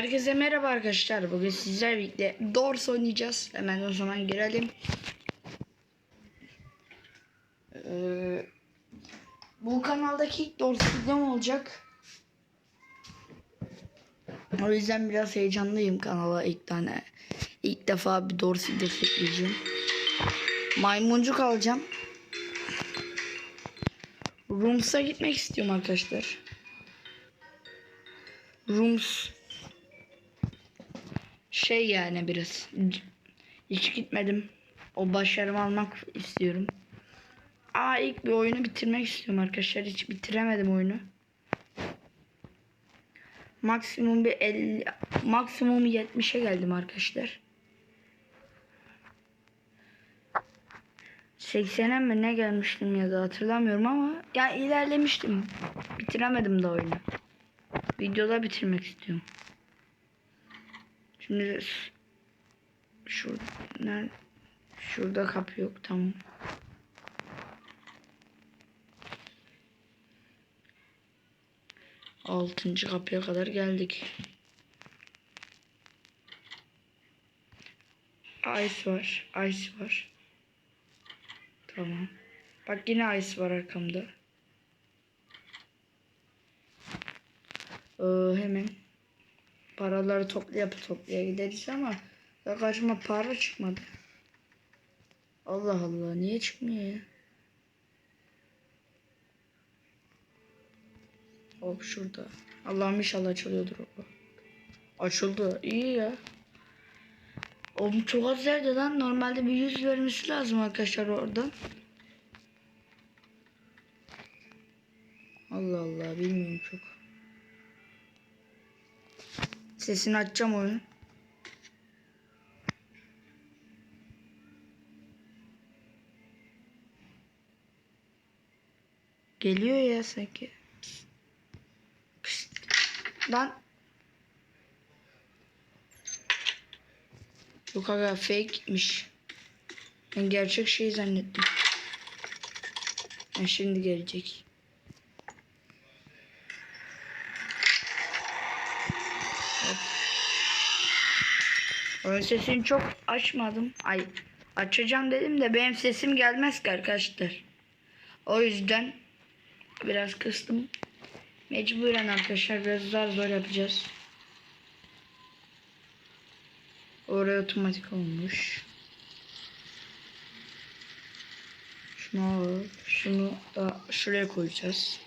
Herkese merhaba arkadaşlar. Bugün sizlerle birlikte Doors oynayacağız. Hemen o zaman girelim. Ee, bu kanaldaki ilk Doors videom olacak. O yüzden biraz heyecanlıyım kanala ilk tane. İlk defa bir Doors videosu ekleyeceğim. Maymuncuk alacağım. Rooms'a gitmek istiyorum arkadaşlar. Rooms şey yani biraz hiç gitmedim. O başarımı almak istiyorum. Aa ilk bir oyunu bitirmek istiyorum arkadaşlar. Hiç bitiremedim oyunu. Maksimum bir 50 maksimum 70'e geldim arkadaşlar. 80'e mi ne gelmiştim ya da hatırlamıyorum ama ya ilerlemiştim. Bitiremedim de oyunu. Videoda bitirmek istiyorum. Şimdi şurada? Şurada kapı yok tamam. Altıncı kapıya kadar geldik. Ice var. Ice var. Tamam. Bak yine ice var arkamda. Ee, hemen paraları toplaya toplaya gideriz ama ya karşıma para çıkmadı. Allah Allah niye çıkmıyor ya? Hop şurada. Allah'ım inşallah açılıyordur o. Açıldı. İyi ya. Oğlum çok az verdi lan. Normalde bir yüz vermesi lazım arkadaşlar oradan. Allah Allah bilmiyorum çok. Sesini açacağım oyun. Geliyor ya sanki. Pişt. Lan. Yok aga fake'miş. Ben gerçek şey zannettim. Ha, şimdi gelecek. Oyun sesini çok açmadım. Ay açacağım dedim de benim sesim gelmez ki arkadaşlar. O yüzden biraz kıstım. Mecburen arkadaşlar biraz zor zor yapacağız. Oraya otomatik olmuş. Şunu al, şunu da şuraya koyacağız.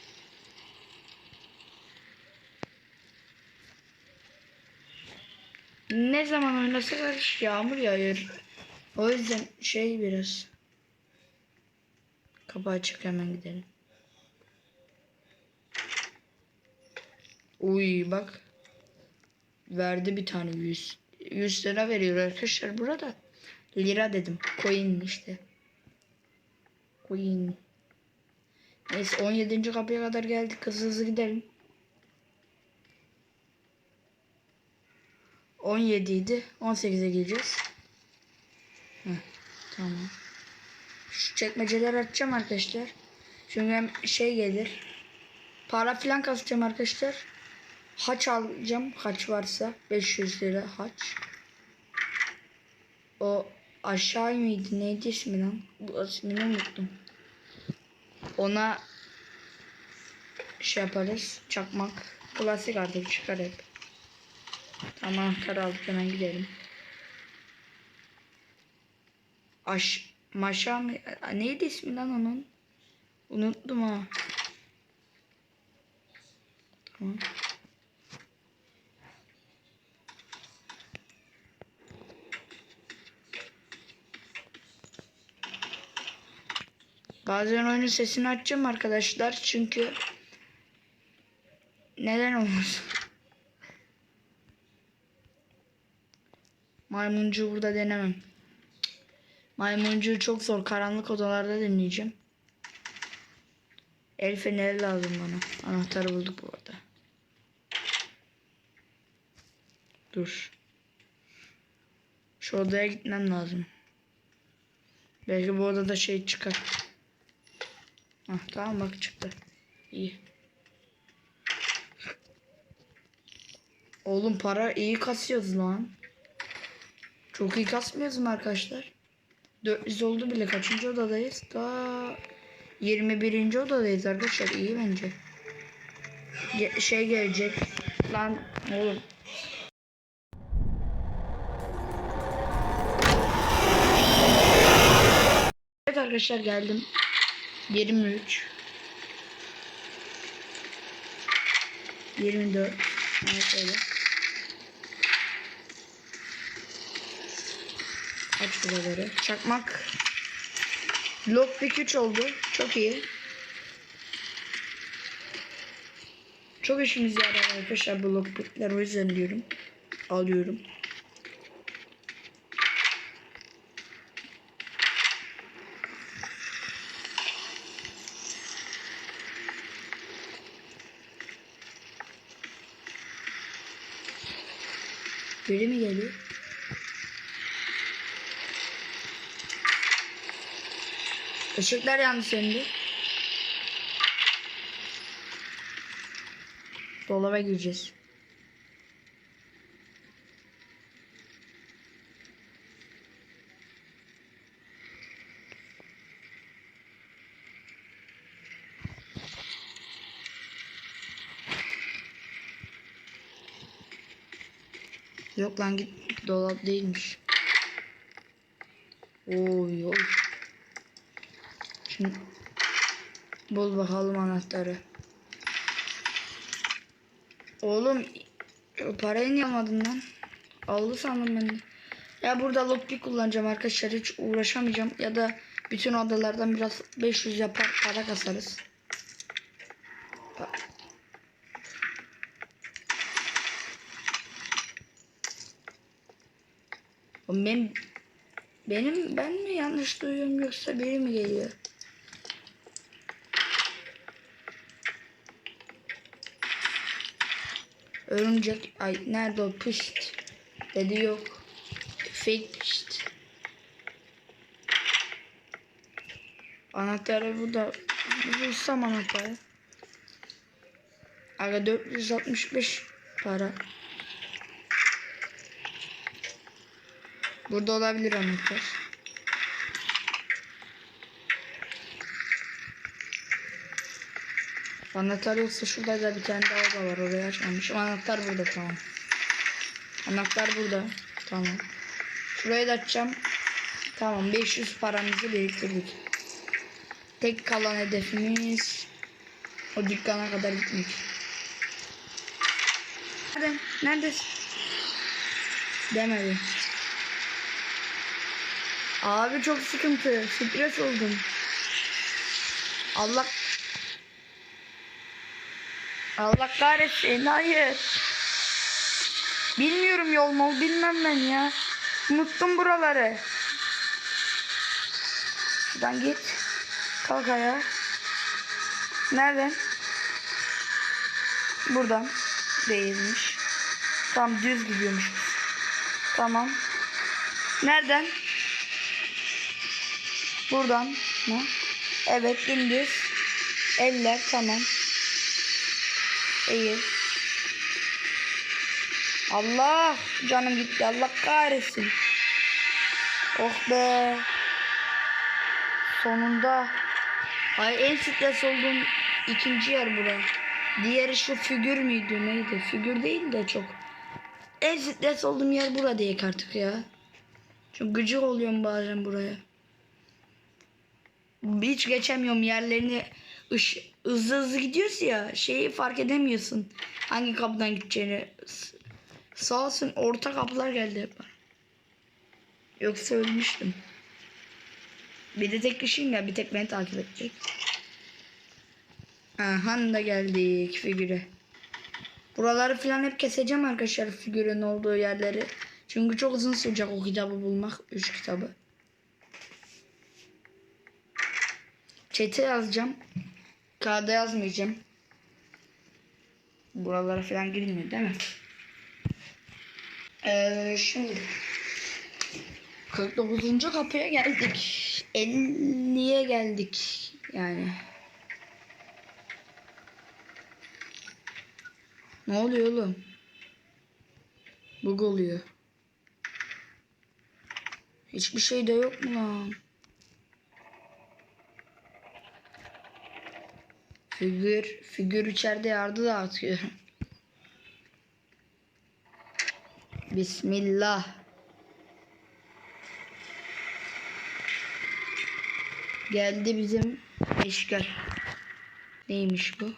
Ne zaman oynasak yağmur yağıyor. O yüzden şey biraz. Kapı açık hemen gidelim. Uy bak. Verdi bir tane 100. 100 lira veriyor arkadaşlar burada. Lira dedim. Coin işte. Coin. Neyse 17. kapıya kadar geldik. Hızlı hızlı gidelim. 17 idi. 18'e geleceğiz. Heh, tamam. Şu çekmeceleri açacağım arkadaşlar. Çünkü hem şey gelir. Para falan kasacağım arkadaşlar. Haç alacağım. Haç varsa. 500 lira haç. O aşağı mıydı? Neydi ismi lan? Bu ismini unuttum. Ona şey yaparız. Çakmak. Klasik artık çıkar hep. Tamam anahtar aldık hemen gidelim. Aş Maşa mı? Neydi ismi lan onun? Unuttum ha. Tamam. Bazen oyunun sesini açacağım arkadaşlar çünkü neden olmasın? Maymuncuğu burada denemem. Maymuncuğu çok zor. Karanlık odalarda deneyeceğim. El feneri lazım bana. Anahtarı bulduk bu arada. Dur. Şu odaya gitmem lazım. Belki bu odada şey çıkar. Hah, tamam bak çıktı. İyi. Oğlum para iyi kasıyoruz lan. Çok iyi kasmıyoruz mu arkadaşlar? 400 oldu bile. Kaçıncı odadayız? Daha 21. odadayız arkadaşlar. İyi bence. Ge- şey gelecek. Lan oğlum. Evet arkadaşlar geldim. 23. 24. Evet öyle. Aç buraları. Çakmak. Lockpick 3 oldu. Çok iyi. Çok işimize yarar arkadaşlar bu lockpickler. O yüzden diyorum. Alıyorum. Biri mi geliyor? Işıklar yandı söndü. Dolaba gireceğiz. Yok lan git dolap değilmiş. Oy oy. Şimdi bul bakalım anahtarı. Oğlum parayı niye almadın lan? Aldı sandım ben de. Ya burada lockpick kullanacağım arkadaşlar. Hiç uğraşamayacağım. Ya da bütün odalardan biraz 500 yapar para kasarız. Ben, benim ben mi yanlış duyuyorum yoksa biri mi geliyor? Örümcek ay nerede o pişt dedi yok. Fake pişt. Anahtarı burada. Bulsam anahtarı. Aga 465 para. Burada olabilir anahtar. Anahtar yoksa şurada da bir tane daha da var. Oraya açmamışım. Anahtar burada tamam. Anahtar burada. Tamam. Şurayı da açacağım. Tamam 500 paramızı biriktirdik. Tek kalan hedefimiz o dükkana kadar gitmek. Nerede? Neredesin? Demedi. Abi çok sıkıntı. Stres oldum. Allah Allah kahretsin. Hayır. Bilmiyorum yol mol bilmem ben ya. Unuttum buraları. Şuradan git. Kalk ayağa. Nereden? Buradan. Değilmiş. Tam düz gidiyormuş. Tamam. Nereden? Buradan mı? Evet dümdüz. Eller tamam. İyi. Allah canım gitti. Allah kahretsin. Oh be. Sonunda. Ay en stres olduğum ikinci yer bura. Diğeri şu figür müydü neydi? Figür değil de çok. En stres olduğum yer bura diye artık ya. Çok gıcık oluyorum bazen buraya. Hiç geçemiyorum yerlerini ış, hızlı hızlı gidiyoruz ya şeyi fark edemiyorsun. Hangi kapıdan gideceğini. Sağ olsun orta kapılar geldi hep. bana. Yoksa ölmüştüm. Bir de tek kişiyim ya bir tek beni takip edecek. Aha da geldik figüre. Buraları falan hep keseceğim arkadaşlar figürün olduğu yerleri. Çünkü çok uzun sürecek o kitabı bulmak. Üç kitabı. Chat'e yazacağım. Kağıda yazmayacağım. Buralara falan girilmiyor değil mi? Ee, şimdi 49. kapıya geldik. 50'ye geldik. Yani. Ne oluyor oğlum? Bug oluyor. Hiçbir şey de yok mu lan? Figür, figür içeride yardı dağıtıyor. Bismillah. Geldi bizim eşkal. Neymiş bu?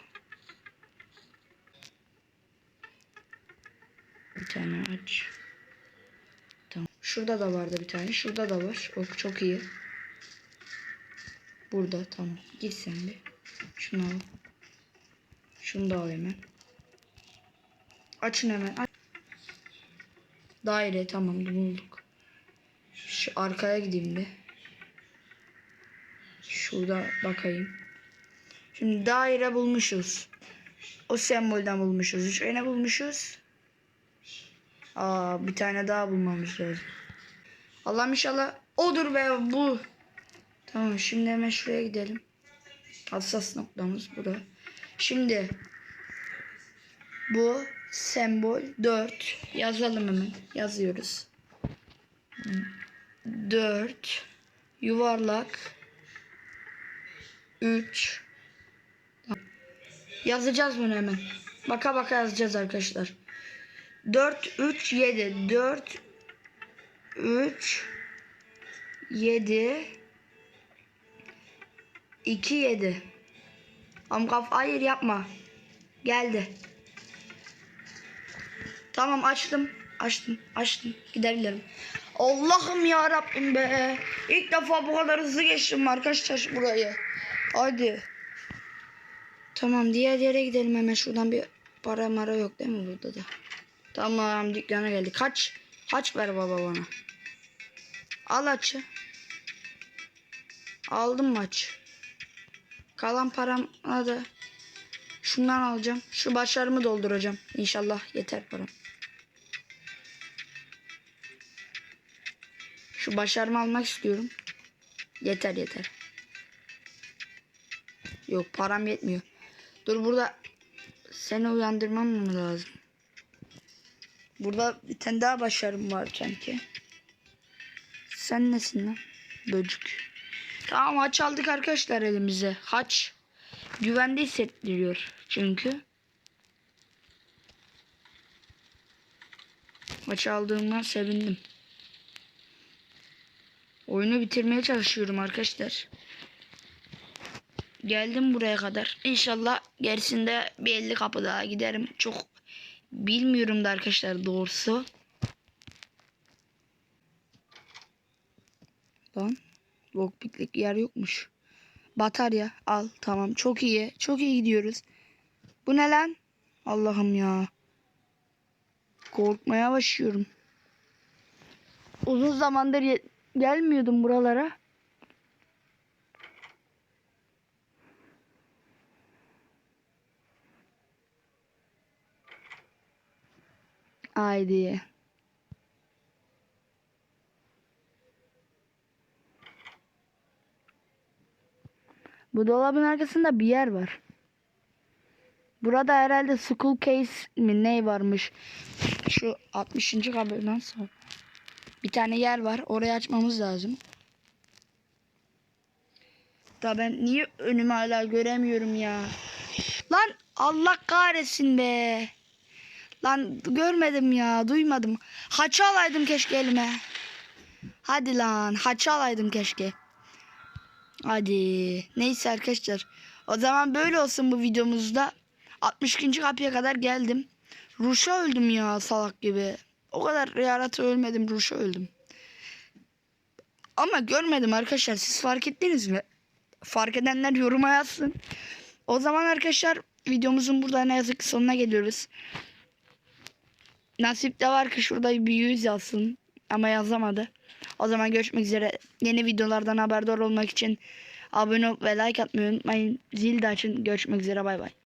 Bir tane aç. Tamam. Şurada da vardı bir tane. Şurada da var. Ok çok iyi. Burada tamam. Git sen bir. Şunu al. Şunu da al hemen. Açın hemen. Daire tamam bulduk. Şu arkaya gideyim de. Şurada bakayım. Şimdi daire bulmuşuz. O sembolden bulmuşuz. Üçgeni bulmuşuz. Aa bir tane daha bulmamız lazım. Allah'ım inşallah odur be bu. Tamam şimdi hemen şuraya gidelim. Hassas noktamız burada. Şimdi bu sembol 4 yazalım hemen. Yazıyoruz. 4 yuvarlak 3 Yazacağız bunu hemen. Baka baka yazacağız arkadaşlar. 4 3 7 4 3 7 2 7 Amkaf hayır yapma. Geldi. Tamam açtım. Açtım. Açtım. Gidebilirim. Allah'ım ya Rabbim be. İlk defa bu kadar hızlı geçtim arkadaşlar burayı. Hadi. Tamam diğer yere gidelim hemen şuradan bir para mara yok değil mi burada da? Tamam dükkana geldi. Kaç? Kaç ver baba bana. Al açı. Aldım maç. Kalan param da şundan alacağım. Şu başlarımı dolduracağım. İnşallah yeter param. Şu başarımı almak istiyorum. Yeter yeter. Yok param yetmiyor. Dur burada seni uyandırmam mı lazım? Burada bir tane daha başarım var sanki. Sen nesin lan? Böcük. Tamam haç aldık arkadaşlar elimize. Haç. Güvende hissettiriyor çünkü. Haç aldığımdan sevindim. Oyunu bitirmeye çalışıyorum arkadaşlar. Geldim buraya kadar. İnşallah gerisinde bir 50 kapı daha giderim. Çok bilmiyorum da arkadaşlar doğrusu. Lan lockpicklik yer yokmuş. Batarya al tamam çok iyi. Çok iyi gidiyoruz. Bu ne lan? Allah'ım ya. Korkmaya başlıyorum. Uzun zamandır gelmiyordum buralara. Haydi. Bu dolabın arkasında bir yer var. Burada herhalde school case mi ne varmış. Şu 60. kablodan sonra. Bir tane yer var. Orayı açmamız lazım. Da ben niye önümü hala göremiyorum ya. Lan Allah kahretsin be. Lan görmedim ya duymadım. Haçı alaydım keşke elime. Hadi lan haçı alaydım keşke. Hadi. Neyse arkadaşlar. O zaman böyle olsun bu videomuzda. 62. kapıya kadar geldim. Ruşa öldüm ya salak gibi. O kadar yarata ölmedim Ruşa öldüm. Ama görmedim arkadaşlar. Siz fark ettiniz mi? Fark edenler yoruma yazsın. O zaman arkadaşlar videomuzun burada ne yazık ki sonuna geliyoruz. Nasip de var ki şurada bir yüz yazsın. Ama yazamadı. O zaman görüşmek üzere. Yeni videolardan haberdar olmak için abone ol ve like atmayı unutmayın. Zil de açın. Görüşmek üzere. Bay bay.